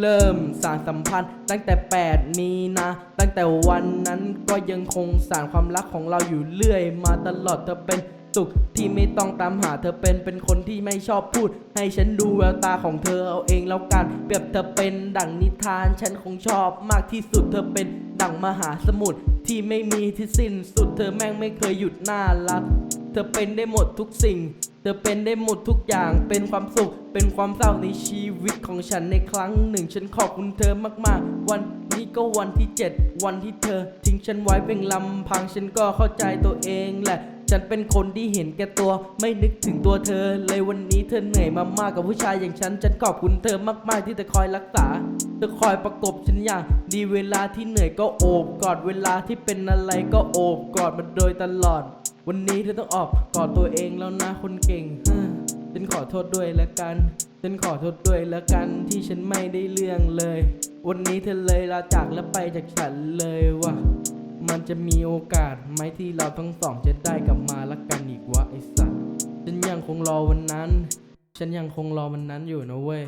เริ่มสารสัมพันธ์ตั้งแต่ 8 มีนา ตั้งแต่วันนั้นก็ยังคงสารความรักของเราอยู่เรื่อย มาตลอดเธอเป็นสุขที่ไม่ต้องตามหาเธอเป็นเป็นคนที่ไม่ชอบพูด ให้ฉันดูแววตาของเธอเอาเองแล้วกัน เปรียบเธอเป็นดั่งนิทาน ฉันคงชอบมากที่สุดเธอเป็นดั่งมหาสมุทรที่ไม่มีที่สิ้นสุดเธอแม่งไม่เคยหยุดน่ารัก เธอเป็นได้หมดทุกสิ่ง เธอเป็นได้หมดทุกอย่างเป็นความสุข เป็นความเศร้าในชีวิตของฉันในครั้งหนึ่ง ฉันขอบคุณเธอมากๆ วันนี้ก็วันที่ 7 วันที่เธอ ทิ้งฉันไว้เพียงลำพังฉันก็เข้าใจตัวเองแหละ ฉันเป็นคนที่เห็นแก่ตัว ไม่นึกถึงตัวเธอ เลยวันนี้เธอเหนื่อยมามากกับผู้ชายอย่างฉัน ฉันขอบคุณเธอมากๆ ที่เธอคอยรักษาเธอคอยประกบฉันอย่างดีเวลาที่เหนื่อยก็โอบกอดเวลาที่เป็นอะไรก็โอบกอดมาโดยตลอด วันนี้เธอต้องออกกอดตัวเองแล้วนะคนเก่งฉันขอโทษด้วยแล้วกัน ฉันขอโทษด้วยแล้วกันที่ฉันไม่ได้เรื่องเลย วันนี้เธอเลยลาจากและไปจากฉันเลยว่ะ มันจะมีโอกาสไหมที่เราทั้งสองจะได้กลับมารักกันอีกวะไอสัตว์ ฉันยังคงรอวันนั้น ฉันยังคงรอวันนั้นอยู่นะเว้ย